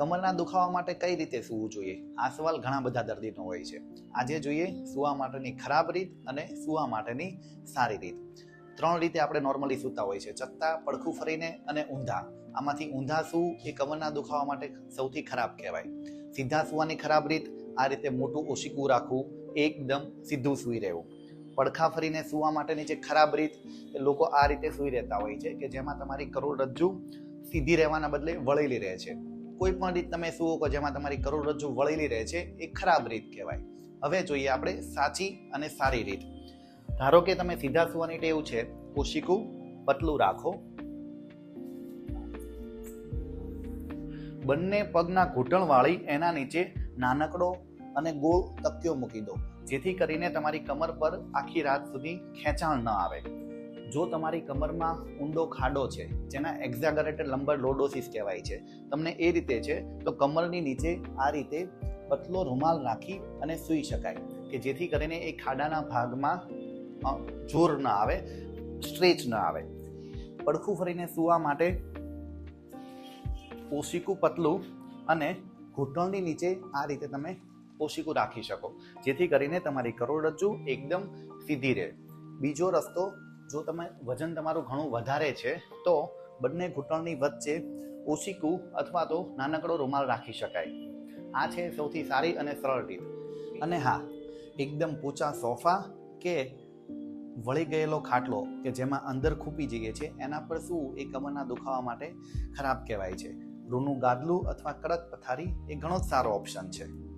કમરના દુખાવા માટે કઈ રીતે સૂવું જોઈએ? આ સવાલ ઘણા બધા દર્દીનો હોય છે. આજે જોઈએ સૂવા માટેની ખરાબ રીત અને સૂવા માટેની સારી રીત. ત્રણ રીતે આપણે નોર્મલી સૂતા હોય છે. ચત્તા પડખું ફરીને અને ઊંધા. આમાંથી ઊંધા સૂવું એ કમરના દુખાવા માટે સૌથી ખરાબ કહેવાય. સીધા સૂવાની ખરાબ રીત, આ રીતે મોટું ઓશિકું રાખવું, એકદમ સીધું સૂઈ રહેવું. પડખા ફરીને સૂવા માટેની જે ખરાબ રીત, એ લોકો આ રીતે સૂઈ રહેતા હોય છે કે જેમાં તમારી કરોડરજ્જુ સીધી રહેવાના બદલે વળેલી રહે છે. કોઈ પણ રીત તમે સુવો કે જેમાં તમારી કરોડરજ્જુ વળેલી રહે છે, એ ખરાબ રીત કહેવાય. હવે જોઈએ આપણે સાચી અને સારી રીત. ધારો કે તમે સીધા સુવાની ટેવ છે, કોશિકું પતલું રાખો. બંને પગના ઘૂંટણ વાળી એના નીચે નાનકડો અને ગોળ તકિયો મૂકી દો, જેથી કરીને તમારી કમર પર આખી રાત સુધી ખેંચાણ ન આવે. જો તમારી કમરમાં ઊંડો ખાડો છે, જેના એક્ઝાગરેટેડ લંબર લોડોસિસ કહેવાય છે, તમને એ રીતે છે, તો કમરની નીચે આ રીતે પતલો રૂમાલ રાખી અને સૂઈ શકાય, કે જેથી કરીને એ ખાડાના ભાગમાં જોર ન આવે, સ્ટ્રેચ ન આવે. પડખું ફરીને સૂવા માટે ઓશિકું પતલું અને ઘૂંટણની નીચે આ રીતે તમે ઓશિકું રાખી શકો, જેથી કરીને તમારી કરોડરજ્જુ એકદમ સીધી રહે. બીજો રસ્તો જો તમે વજન તમારું ઘણું વધારે છે, તો બંને ઘૂંટણની વચ્ચે ઓશીકું અથવા તો નાનકડો રૂમાલ રાખી શકાય. આ છે સૌથી સારી અને સરળ રીત. અને હા, એકદમ પોચા સોફા કે વળી ગયેલો ખાટલો કે જેમાં અંદર ખૂપી જઈએ છે એના પર શું એ કમરના દુખાવા માટે ખરાબ કહેવાય છે. રૂનું ગાદલું અથવા કડક પથારી એ ઘણો જ સારો ઓપ્શન છે.